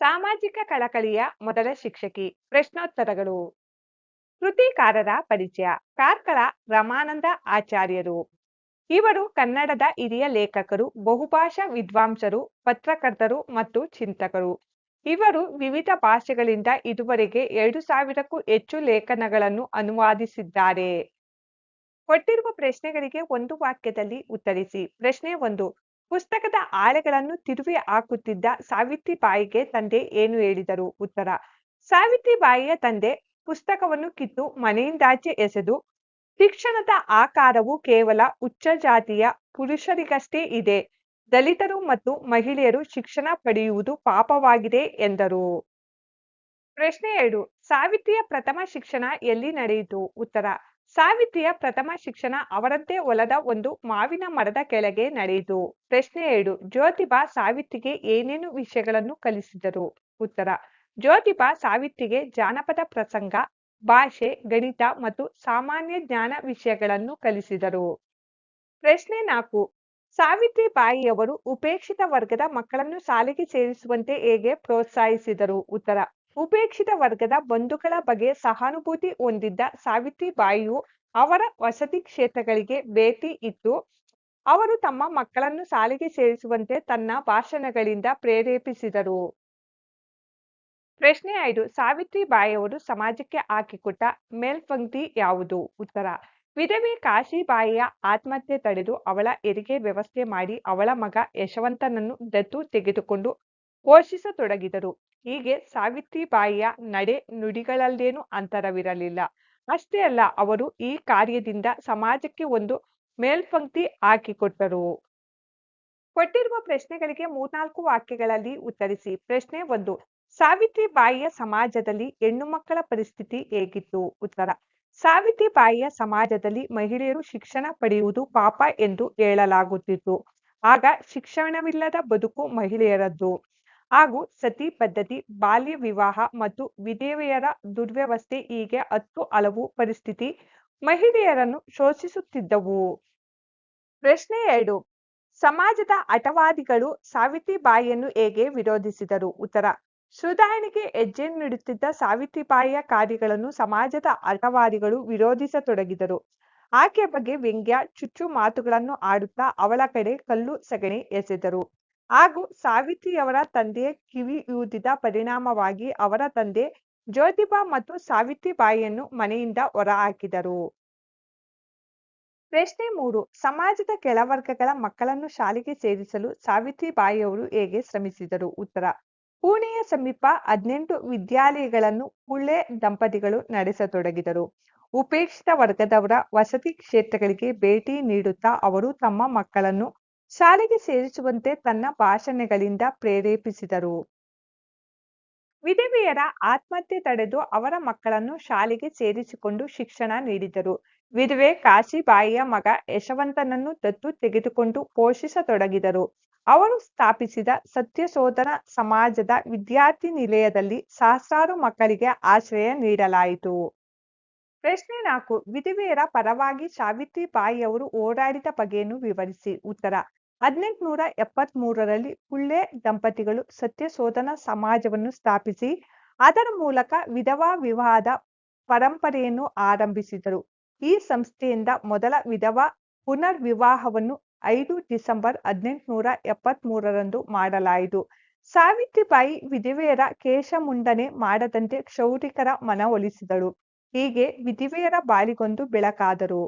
ಸಾಮಾಜಿಕ ಕಳಕಳಿಯ ಮೊದಲ ಶಿಕ್ಷಕಿ ಪ್ರಶ್ನೋತ್ತರಗಳು. ಕೃತಿಕಾರರ ಪರಿಚಯ, ಕಾರ್ಕಳ ರಮಾನಂದ ಆಚಾರ್ಯರು. ಇವರು ಕನ್ನಡದ ಹಿರಿಯ ಲೇಖಕರು, ಬಹುಭಾಷಾ ವಿದ್ವಾಂಸರು, ಪತ್ರಕರ್ತರು ಮತ್ತು ಚಿಂತಕರು. ಇವರು ವಿವಿಧ ಭಾಷೆಗಳಿಂದ ಇದುವರೆಗೆ ಎರಡು ಸಾವಿರಕ್ಕೂ ಹೆಚ್ಚು ಲೇಖನಗಳನ್ನು ಅನುವಾದಿಸಿದ್ದಾರೆ. ಕೊಟ್ಟಿರುವ ಪ್ರಶ್ನೆಗಳಿಗೆ ಒಂದು ವಾಕ್ಯದಲ್ಲಿ ಉತ್ತರಿಸಿ. ಪ್ರಶ್ನೆ ಒಂದು ಪುಸ್ತಕದ ಆಳೆಗಳನ್ನು ತಿರುವಿ ಹಾಕುತ್ತಿದ್ದ ಸಾವಿತ್ರಿಬಾಯಿಗೆ ತಂದೆ ಏನು ಹೇಳಿದರು? ಉತ್ತರ, ಸಾವಿತ್ರಿಬಾಯಿಯ ತಂದೆ ಪುಸ್ತಕವನ್ನು ಕಿತ್ತು ಮನೆಯಿಂದಾಚೆ ಎಸೆದು, ಶಿಕ್ಷಣದ ಆಕಾರವು ಕೇವಲ ಉಚ್ಚ ಜಾತಿಯ ಪುರುಷರಿಗಷ್ಟೇ ಇದೆ. ದಲಿತರು ಮತ್ತು ಮಹಿಳೆಯರು ಶಿಕ್ಷಣ ಪಡೆಯುವುದು ಪಾಪವಾಗಿದೆ ಎಂದರು. ಪ್ರಶ್ನೆ ಎರಡು, ಸಾವಿತ್ರಿಯ ಪ್ರಥಮ ಶಿಕ್ಷಣ ಎಲ್ಲಿ ನಡೆಯಿತು? ಉತ್ತರ ಸಾವಿತ್ರಿಯ ಪ್ರಥಮ ಶಿಕ್ಷಣ ಅವರಂತೆ ಹೊಲದ ಒಂದು ಮಾವಿನ ಮರದ ಕೆಳಗೆ ನಡೆಯಿತು. ಪ್ರಶ್ನೆ ಎರಡು, ಜ್ಯೋತಿಬಾ ಸಾವಿತ್ರಿಗೆ ಏನೇನು ವಿಷಯಗಳನ್ನು ಕಲಿಸಿದರು? ಉತ್ತರ, ಜ್ಯೋತಿಬಾ ಸಾವಿತ್ರಿಗೆ ಜಾನಪದ ಪ್ರಸಂಗ, ಭಾಷೆ, ಗಣಿತ ಮತ್ತು ಸಾಮಾನ್ಯ ಜ್ಞಾನ ವಿಷಯಗಳನ್ನು ಕಲಿಸಿದರು. ಪ್ರಶ್ನೆ ನಾಲ್ಕು ಸಾವಿತ್ರಿಬಾಯಿಯವರು ಉಪೇಕ್ಷಿತ ವರ್ಗದ ಮಕ್ಕಳನ್ನು ಶಾಲೆಗೆ ಸೇರಿಸುವಂತೆ ಹೇಗೆ ಪ್ರೋತ್ಸಾಹಿಸಿದರು? ಉತ್ತರ ಉಪೇಕ್ಷಿತ ವರ್ಗದ ಬಂಧುಗಳ ಬಗ್ಗೆ ಸಹಾನುಭೂತಿ ಹೊಂದಿದ್ದ ಸಾವಿತ್ರಿಬಾಯಿಯು ಅವರ ವಸತಿ ಕ್ಷೇತ್ರಗಳಿಗೆ ಭೇಟಿ ಇತ್ತು ಅವರು ತಮ್ಮ ಮಕ್ಕಳನ್ನು ಸಾಲಿಗೆ ಸೇರಿಸುವಂತೆ ತನ್ನ ಭಾಷಣಗಳಿಂದ ಪ್ರೇರೇಪಿಸಿದರು. ಪ್ರಶ್ನೆ ಐದು, ಸಾವಿತ್ರಿಬಾಯಿಯವರು ಸಮಾಜಕ್ಕೆ ಹಾಕಿಕೊಟ್ಟ ಮೇಲ್ಪಂಕ್ತಿ ಯಾವುದು? ಉತ್ತರ, ವಿಧವೆ ಕಾಶಿಬಾಯಿಯ ಆತ್ಮಹತ್ಯೆ ತಡೆದು ಅವಳ ಹೆರಿಗೆ ವ್ಯವಸ್ಥೆ ಮಾಡಿ ಅವಳ ಮಗ ಯಶವಂತನನ್ನು ದತ್ತು ತೆಗೆದುಕೊಂಡು ಪೋಷಿಸತೊಡಗಿದರು. ಹೀಗೆ ಸಾವಿತ್ರಿಬಾಯಿಯ ನಡೆ ನುಡಿಗಳಲ್ಲೇನೂ ಅಂತರವಿರಲಿಲ್ಲ. ಅಷ್ಟೇ ಅಲ್ಲ, ಅವರು ಈ ಕಾರ್ಯದಿಂದ ಸಮಾಜಕ್ಕೆ ಒಂದು ಮೇಲ್ಪಂಕ್ತಿ ಹಾಕಿಕೊಟ್ಟರು. ಕೊಟ್ಟಿರುವ ಪ್ರಶ್ನೆಗಳಿಗೆ ಮೂರ್ನಾಲ್ಕು ವಾಕ್ಯಗಳಲ್ಲಿ ಉತ್ತರಿಸಿ. ಪ್ರಶ್ನೆ ಒಂದು, ಸಾವಿತ್ರಿಬಾಯಿಯ ಸಮಾಜದಲ್ಲಿ ಹೆಣ್ಣು ಮಕ್ಕಳ ಪರಿಸ್ಥಿತಿ ಹೇಗಿತ್ತು? ಉತ್ತರ, ಸಾವಿತ್ರಿಬಾಯಿಯ ಸಮಾಜದಲ್ಲಿ ಮಹಿಳೆಯರು ಶಿಕ್ಷಣ ಪಡೆಯುವುದು ಪಾಪ ಎಂದು ಹೇಳಲಾಗುತ್ತಿತ್ತು. ಆಗ ಶಿಕ್ಷಣವಿಲ್ಲದ ಬದುಕು ಮಹಿಳೆಯರದ್ದು. ಹಾಗೂ ಸತಿ ಪದ್ಧತಿ, ಬಾಲ್ಯ ವಿವಾಹ ಮತ್ತು ವಿಧವೆಯರ ದುರ್ವ್ಯವಸ್ಥೆ ಹೀಗೆ ಹತ್ತು ಹಲವು ಪರಿಸ್ಥಿತಿ ಮಹಿಳೆಯರನ್ನು ಶೋಷಿಸುತ್ತಿದ್ದವು. ಪ್ರಶ್ನೆ ಎರಡು, ಸಮಾಜದ ಹಠವಾದಿಗಳು ಸಾವಿತ್ರಿಬಾಯಿಯನ್ನು ಹೇಗೆ ವಿರೋಧಿಸಿದರು? ಉತ್ತರ, ಸುಧಾರಣೆಗೆ ಹೆಜ್ಜೆ ನೀಡುತ್ತಿದ್ದ ಸಾವಿತ್ರಿಬಾಯಿಯ ಕಾರ್ಯಗಳನ್ನು ಸಮಾಜದ ಹಠವಾದಿಗಳು ವಿರೋಧಿಸತೊಡಗಿದರು. ಆಕೆಯ ಬಗ್ಗೆ ವ್ಯಂಗ್ಯ, ಚುಚ್ಚು ಮಾತುಗಳನ್ನು ಆಡುತ್ತಾ ಅವಳ ಕಡೆ ಕಲ್ಲು ಸಗಣಿ ಎಸೆದರು. ಹಾಗೂ ಸಾವಿತ್ರಿಯವರ ತಂದೆಯ ಕಿವಿಯೂದಿದ ಪರಿಣಾಮವಾಗಿ ಅವರ ತಂದೆ ಜ್ಯೋತಿಬಾ ಮತ್ತು ಸಾವಿತ್ರಿಬಾಯಿಯನ್ನು ಮನೆಯಿಂದ ಹೊರಹಾಕಿದರು. ಪ್ರಶ್ನೆ ಮೂರು, ಸಮಾಜದ ಕೆಳವರ್ಗಗಳ ಮಕ್ಕಳನ್ನು ಶಾಲೆಗೆ ಸೇರಿಸಲು ಸಾವಿತ್ರಿಬಾಯಿಯವರು ಹೇಗೆ ಶ್ರಮಿಸಿದರು? ಉತ್ತರ, ಪುಣೆಯ ಸಮೀಪ ಹದಿನೆಂಟು ವಿದ್ಯಾಲಯಗಳನ್ನು ಕುಳ್ಳೆ ದಂಪತಿಗಳು ನಡೆಸತೊಡಗಿದರು. ಉಪೇಕ್ಷಿತ ವರ್ಗದವರ ವಸತಿ ಕ್ಷೇತ್ರಗಳಿಗೆ ಭೇಟಿ ನೀಡುತ್ತಾ ಅವರು ತಮ್ಮ ಮಕ್ಕಳನ್ನು ಶಾಲೆಗೆ ಸೇರಿಸುವಂತೆ ತನ್ನ ಭಾಷಣಗಳಿಂದ ಪ್ರೇರೇಪಿಸಿದರು. ವಿಧವೆಯರ ಆತ್ಮಹತ್ಯೆ ತಡೆದು ಅವರ ಮಕ್ಕಳನ್ನು ಶಾಲೆಗೆ ಸೇರಿಸಿಕೊಂಡು ಶಿಕ್ಷಣ ನೀಡಿದರು. ವಿಧವೆ ಕಾಶಿಬಾಯಿಯ ಮಗ ಯಶವಂತನನ್ನು ದತ್ತು ತೆಗೆದುಕೊಂಡು ಪೋಷಿಸತೊಡಗಿದರು. ಅವರು ಸ್ಥಾಪಿಸಿದ ಸತ್ಯಶೋಧನ ಸಮಾಜದ ವಿದ್ಯಾರ್ಥಿ ನಿಲಯದಲ್ಲಿ ಸಹಸ್ರಾರು ಮಕ್ಕಳಿಗೆ ಆಶ್ರಯ ನೀಡಲಾಯಿತು. ಪ್ರಶ್ನೆ ನಾಲ್ಕು, ವಿಧವೆಯರ ಪರವಾಗಿ ಸಾವಿತ್ರಿಬಾಯಿಯವರು ಓಡಾಡಿದ ಬಗೆಯನ್ನು ವಿವರಿಸಿ. ಉತ್ತರ ಹದಿನೆಂಟುನೂರ ಎಪ್ಪತ್ತ್ ಮೂರರಲ್ಲಿ ಪುಳ್ಳೆ ದಂಪತಿಗಳು ಸತ್ಯಶೋಧನ ಸಮಾಜವನ್ನು ಸ್ಥಾಪಿಸಿ, ಅದರ ಮೂಲಕ ವಿಧವಾ ವಿವಾಹದ ಪರಂಪರೆಯನ್ನು ಆರಂಭಿಸಿದರು. ಈ ಸಂಸ್ಥೆಯಿಂದ ಮೊದಲ ವಿಧವಾ ಪುನರ್ ವಿವಾಹವನ್ನು ಐದು ಡಿಸೆಂಬರ್ ಹದಿನೆಂಟುನೂರ ಎಪ್ಪತ್ತ್ ಮೂರರಂದು ಮಾಡಲಾಯಿತು. ಸಾವಿತ್ರಿಬಾಯಿ ವಿಧವೆಯರ ಕೇಶಮುಂಡನೆ ಮಾಡದಂತೆ ಕ್ಷೌರಿಕರ ಮನವೊಲಿಸಿದಳು ಹೀಗೆ ವಿಧವೆಯರ ಬಾಲಿಗೊಂದು ಬೆಳಕಾದರು.